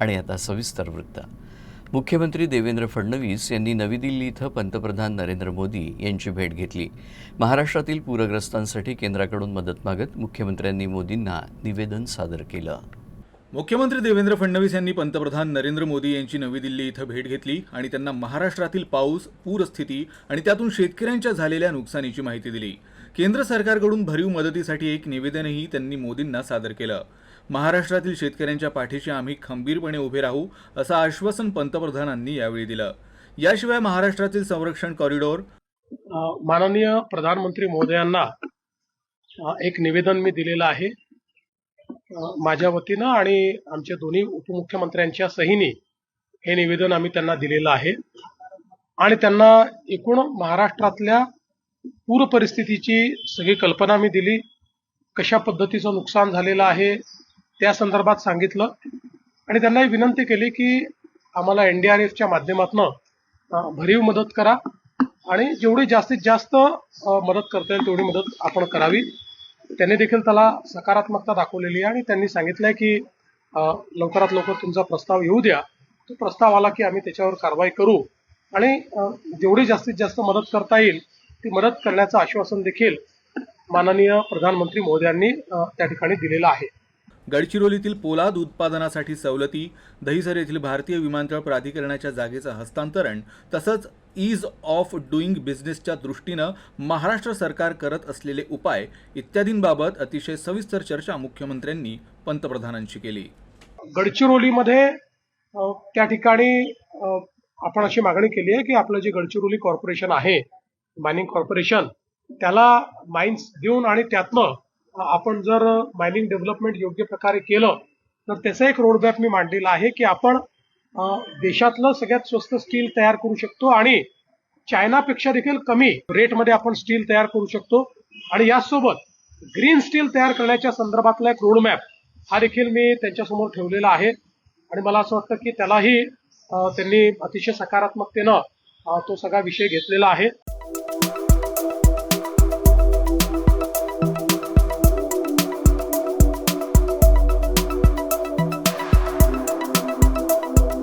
आणि आता सविस्तर वृत्त. मुख्यमंत्री देवेंद्र फडणवीस यांनी नवी दिल्ली इथं पंतप्रधान नरेंद्र मोदी यांची भेट घेतली. महाराष्ट्रातील पूरग्रस्तांसाठी केंद्राकडून मदत मागत मुख्यमंत्र्यांनी मोदींना निवेदन सादर केलं. मुख्यमंत्री देवेंद्र फडणवीस यांनी पंतप्रधान नरेंद्र मोदी यांची नवी दिल्ली इथं भेट घेतली आणि त्यांना महाराष्ट्रातील पाऊस पूरस्थिती आणि त्यातून शेतकऱ्यांच्या झालेल्या नुकसानीची माहिती दिली. केंद्र सरकारकडून भरीव मदतीसाठी एक निवेदनही त्यांनी मोदींना सादर केलं. महाराष्ट्रातील शेतकऱ्यांच्या पाठीशी आम्ही खंबीरपणे उभे राहू असं आश्वासन पंतप्रधानांनी यावेळी दिलं. याशिवाय महाराष्ट्रातील संरक्षण कॉरिडॉर माननीय प्रधानमंत्री महोदयांना एक निवेदन मी दिलेलं आहे. माझ्या वतीनं आणि आमच्या दोन्ही उपमुख्यमंत्र्यांच्या सहीने हे निवेदन आम्ही त्यांना दिलेलं आहे. आणि त्यांना एकूण महाराष्ट्रातल्या पूर परिस्थितीची सगळी कल्पना मी दिली. कशा पद्धतीचं नुकसान झालेलं आहे त्या संदर्भात सांगितलं. आणि त्यांनाही विनंती केली की आम्हाला एन डी आर एफच्या माध्यमातनं भरीव मदत करा. आणि जेवढी जास्तीत जास्त मदत करता येईल तेवढी मदत आपण करावी. त्यांनी देखील त्याला सकारात्मकता दाखवलेली आहे आणि त्यांनी सांगितलंय की लवकरात लवकर तुमचा प्रस्ताव येऊ द्या. तो प्रस्ताव आला की आम्ही त्याच्यावर कारवाई करू. आणि जेवढी जास्तीत जास्त मदत करता येईल ती मदत करण्याचं आश्वासन देखील माननीय प्रधानमंत्री मोदयांनी त्या ठिकाणी दिलेलं आहे. गडचिरोलीतील पोलाद उत्पादनासाठी सवलती दहिसर येथील भारतीय विमानतळ प्राधिकरणाच्या जागेचं हस्तांतरण तसंच ईज ऑफ डुईंग बिझनेसच्या दृष्टीनं महाराष्ट्र सरकार करत असलेले उपाय इत्यादींबाबत अतिशय सविस्तर चर्चा मुख्यमंत्र्यांनी पंतप्रधानांशी केली. गडचिरोलीमध्ये त्या ठिकाणी आपण अशी मागणी केली आहे की आपलं जे गडचिरोली कॉर्पोरेशन आहे मायनिंग कॉर्पोरेशन त्याला माइन्स देऊन आणि त्यातनं आपण जर मायनिंग डेव्हलपमेंट योग्य प्रकारे केलं तर त्याचा एक रोडमॅप मी मांडलेला आहे की आपण देशातलं सगळ्यात स्वस्त स्टील तयार करू शकतो आणि चायनापेक्षा देखील कमी रेटमध्ये आपण स्टील तयार करू शकतो. आणि यासोबत ग्रीन स्टील तयार करण्याच्या संदर्भातला एक रोडमॅप हा देखील मी त्यांच्यासमोर ठेवलेला आहे. आणि मला असं वाटतं की त्यालाही त्यांनी अतिशय सकारात्मकतेनं तो सगळा विषय घेतलेला आहे.